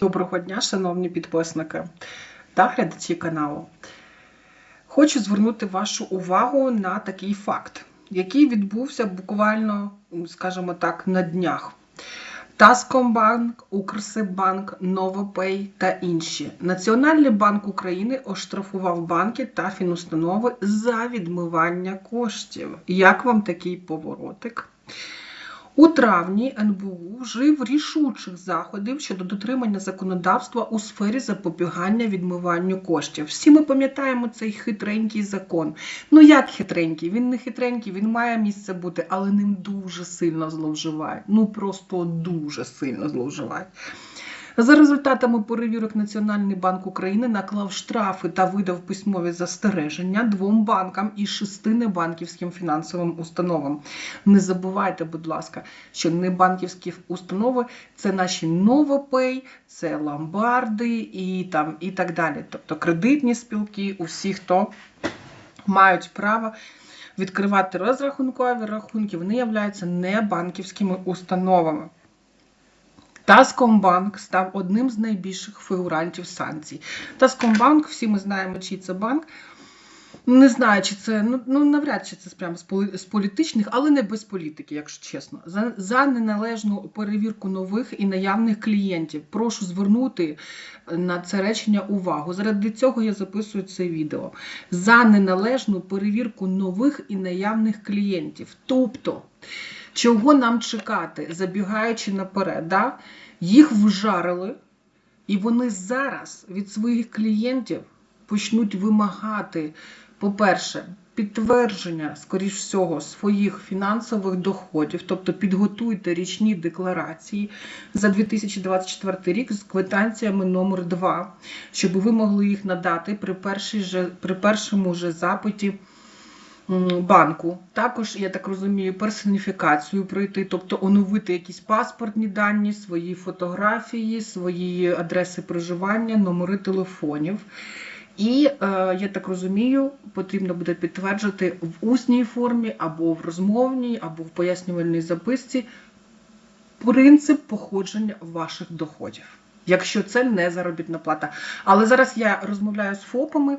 Доброго дня, шановні підписники та глядачі каналу. Хочу звернути вашу увагу на такий факт, який відбувся буквально, скажімо так, на днях. Таскомбанк, Укрсиббанк, Новопей та інші. Національний банк України оштрафував банки та фінустанови за відмивання коштів. Як вам такий поворотик? У травні НБУ вжив рішучих заходів щодо дотримання законодавства у сфері запобігання відмиванню коштів. Всі ми пам'ятаємо цей хитренький закон. Ну як хитренький? Він не хитренький, він має місце бути, але ним дуже сильно зловживають. Ну просто дуже сильно зловживають. За результатами перевірок Національний банк України наклав штрафи та видав письмові застереження двом банкам і шести небанківським фінансовим установам. Не забувайте, будь ласка, що небанківські установи це наші Новопей, це ломбарди і там і так далі. Тобто кредитні спілки, усі, хто мають право відкривати розрахункові рахунки, вони являються небанківськими установами. Таскомбанк став одним з найбільших фігурантів санкцій. Таскомбанк, всі ми знаємо, чий це банк. Не знаю, чи це ну, ну навряд чи це прямо з, політичних, але не без політики, якщо чесно. За, за неналежну перевірку нових і наявних клієнтів. Прошу звернути на це речення увагу. Заради цього я записую це відео. За неналежну перевірку нових і наявних клієнтів. Тобто, чого нам чекати, забігаючи наперед, да? їх вжарили, і вони зараз від своїх клієнтів почнуть вимагати, по-перше, підтвердження, скоріш всього, своїх фінансових доходів, тобто підготуйте річні декларації за 2024 рік з квитанціями номер 2 щоб ви могли їх надати при, першій же, при першому же запиті банку. Також, я так розумію, персоніфікацію пройти, тобто оновити якісь паспортні дані, свої фотографії, свої адреси проживання, номери телефонів. І, е, я так розумію, потрібно буде підтверджувати в усній формі, або в розмовній, або в пояснювальній записці принцип походження ваших доходів, якщо це не заробітна плата. Але зараз я розмовляю з ФОПами.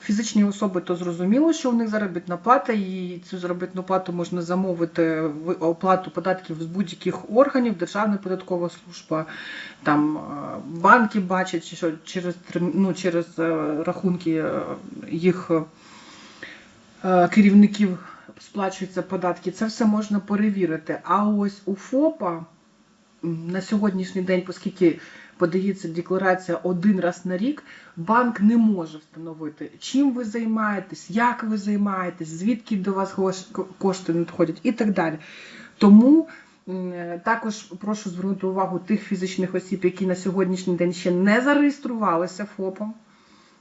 Фізичні особи то зрозуміло, що у них заробітна плата, і цю заробітну плату можна замовити в оплату податків з будь-яких органів, Державна податкова служба, там банки бачать, що через ну, через рахунки їх керівників сплачуються податки. Це все можна перевірити. А ось у ФОПа на сьогоднішній день, оскільки подається декларація один раз на рік, банк не може встановити, чим ви займаєтесь, як ви займаєтесь, звідки до вас кошти надходять і так далі. Тому також прошу звернути увагу тих фізичних осіб, які на сьогоднішній день ще не зареєструвалися ФОПом.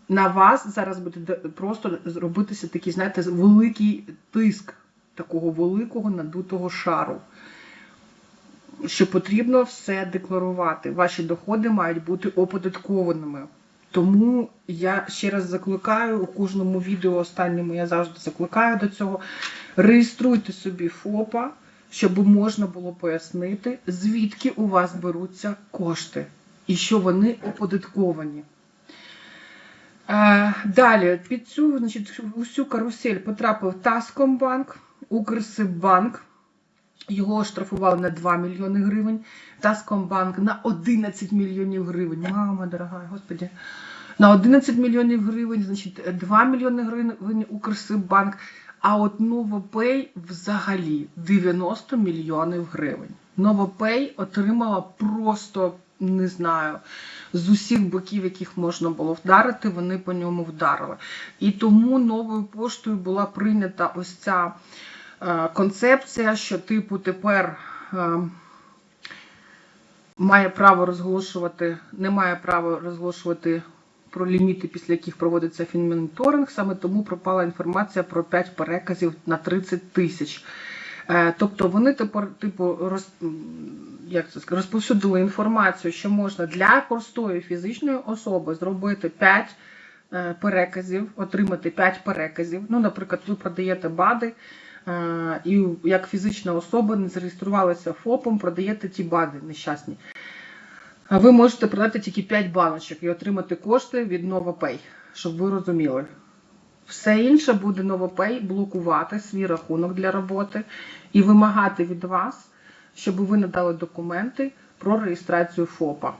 На вас зараз буде просто зробитися такий, знаєте, великий тиск такого великого надутого шару що потрібно все декларувати. Ваші доходи мають бути оподаткованими. Тому я ще раз закликаю у кожному відео останньому я завжди закликаю до цього. Реєструйте собі ФОПа, щоб можна було пояснити, звідки у вас беруться кошти і що вони оподатковані. Е, далі, під цю значить, усю карусель потрапив Таскомбанк, Укрсиббанк. Його оштрафували на 2 мільйони гривень, Таскомбанк на 11 мільйонів гривень. Мама дорога, господі. На 11 мільйонів гривень, значить, 2 мільйони гривень Укрсиббанк. А от Новопей взагалі 90 мільйонів гривень. Новопей отримала просто, не знаю, з усіх боків, яких можна було вдарити, вони по ньому вдарили. І тому новою поштою була прийнята ось ця. Е, концепція, що типу тепер е, має право розголошувати, не має права розголошувати про ліміти, після яких проводиться фінмоніторинг, саме тому пропала інформація про 5 переказів на 30 тисяч. Е, тобто вони тепер типу роз, як це сказати, розповсюдили інформацію, що можна для простої фізичної особи зробити 5 переказів, отримати 5 переказів. Ну, наприклад, ви продаєте БАДи. Е, і як фізична особа не зареєструвалася ФОПом, продаєте ті бади нещасні. А ви можете продати тільки 5 баночок і отримати кошти від NovaPay, щоб ви розуміли. Все інше буде NovaPay блокувати свій рахунок для роботи і вимагати від вас, щоб ви надали документи про реєстрацію ФОПа.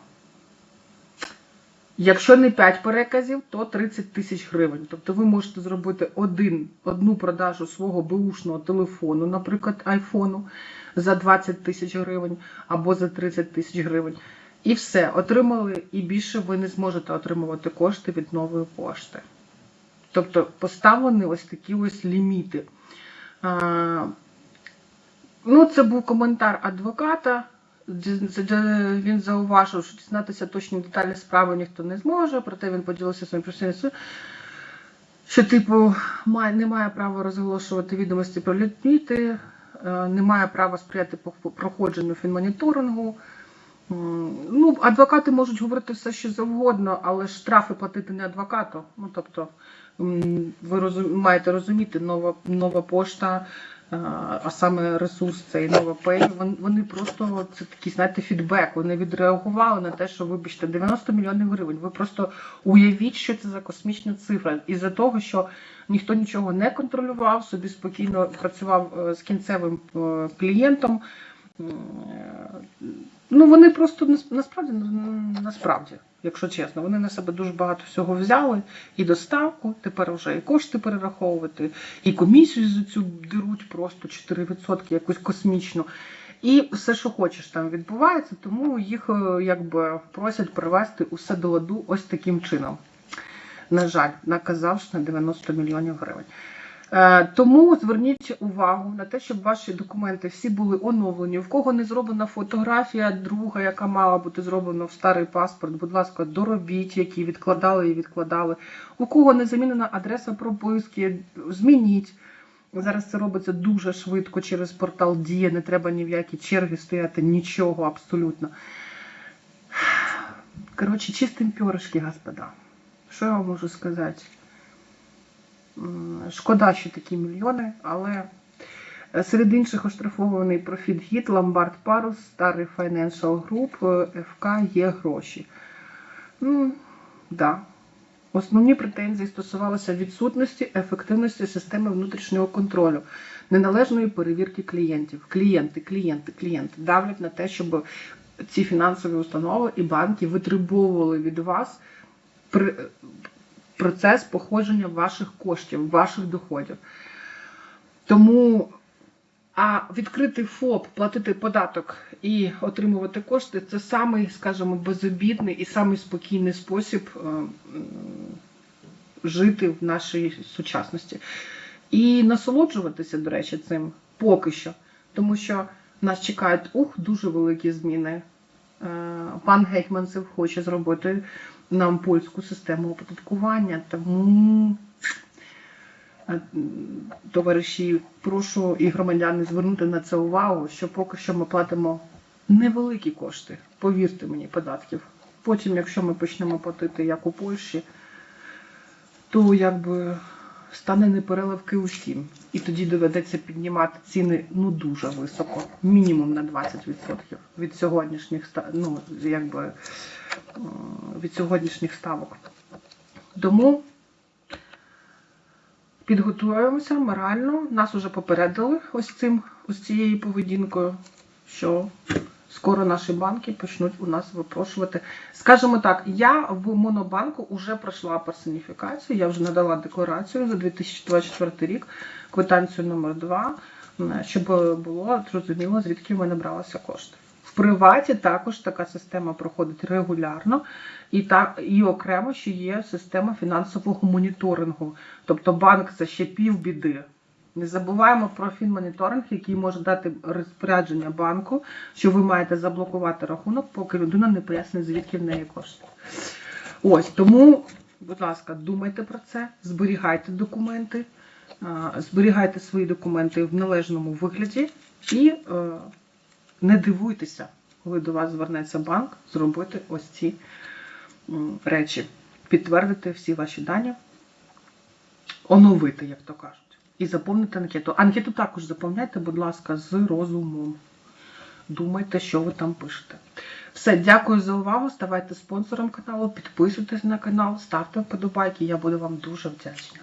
Якщо не 5 переказів, то 30 тисяч гривень. Тобто ви можете зробити один, одну продажу свого беушного телефону, наприклад, айфону, за 20 тисяч гривень або за 30 тисяч гривень. І все, отримали, і більше ви не зможете отримувати кошти від нової пошти. Тобто поставлені ось такі ось ліміти. Ну, це був коментар адвоката. Він зауважив, що дізнатися точні деталі справи ніхто не зможе, проте він поділився своїм професійним що, типу, має, не права розголошувати відомості про ліміти, е, не має права сприяти проходженню фінмоніторингу. Ну, адвокати можуть говорити все, що завгодно, але штрафи платити не адвокату. Ну, тобто, ви розум, маєте розуміти, нова, нова пошта, а саме ресурс цей нова Pay, вони просто це такий, знаєте, фідбек. Вони відреагували на те, що вибачте, 90 мільйонів гривень. Ви просто уявіть, що це за космічна цифра. Із-за того, що ніхто нічого не контролював, собі спокійно працював е, з кінцевим е, клієнтом. Ну, вони просто нас- насправді, насправді, якщо чесно, вони на себе дуже багато всього взяли, і доставку, тепер вже і кошти перераховувати, і комісію за цю деруть просто 4% якусь космічну. І все, що хочеш, там відбувається, тому їх е, якби просять привести усе до ладу ось таким чином. На жаль, наказавши на 90 мільйонів гривень. Е, Тому зверніть увагу на те, щоб ваші документи всі були оновлені. В кого не зроблена фотографія друга, яка мала бути зроблена в старий паспорт, будь ласка, доробіть, які відкладали і відкладали. У кого не замінена адреса прописки, змініть. Зараз це робиться дуже швидко через портал Дія, не треба ні в які черги стояти, нічого абсолютно. Коротше, чистим пьоришки, господа. Що я вам можу сказати? Шкода, що такі мільйони, але серед інших оштрафований Hit, Lombard Parus, Старий Financial Group, е, ФК є гроші. Ну, да. Основні претензії стосувалися відсутності ефективності системи внутрішнього контролю, неналежної перевірки клієнтів. Клієнти, клієнти, клієнти давлять на те, щоб ці фінансові установи і банки витребовували від вас процес походження ваших коштів, ваших доходів. Тому а відкрити ФОП, платити податок і отримувати кошти це самий, скажімо, безобідний і самий спокійний спосіб е, жити в нашій сучасності. І насолоджуватися, до речі, цим поки що. Тому що нас чекають ух, дуже великі зміни. Е, Пан Гетьманцев хоче зробити нам польську систему оподаткування. Тому, е, товариші, прошу і громадяни звернути на це увагу, що поки що ми платимо невеликі кошти, повірте мені, податків. Потім, якщо ми почнемо платити як у Польщі, то якби стане непереливки усім. І тоді доведеться піднімати ціни ну дуже високо, мінімум на 20% від сьогоднішніх ну, якби, від сьогоднішніх ставок. Тому підготуємося морально. Нас уже попередили ось цим, ось цією поведінкою, що скоро наші банки почнуть у нас випрошувати. Скажімо так, я в Монобанку вже пройшла персоніфікацію, я вже надала декларацію за 2024 рік, квитанцію номер 2 щоб було зрозуміло, звідки в мене бралися кошти. В приваті також така система проходить регулярно, і так і окремо ще є система фінансового моніторингу. Тобто банк це ще півбіди. Не забуваємо про фінмоніторинг, який може дати розпорядження банку, що ви маєте заблокувати рахунок, поки людина не пояснить, звідки в неї кошти. Ось тому, будь ласка, думайте про це, зберігайте документи, зберігайте свої документи в належному вигляді і е, не дивуйтеся, коли до вас звернеться банк, зробити ось ці речі, підтвердити всі ваші дані, оновити, як то кажуть, і заповнити анкету. Анкету також заповняйте, будь ласка, з розумом. Думайте, що ви там пишете. Все, дякую за увагу. Ставайте спонсором каналу, підписуйтесь на канал, ставте вподобайки. Я буду вам дуже вдячна.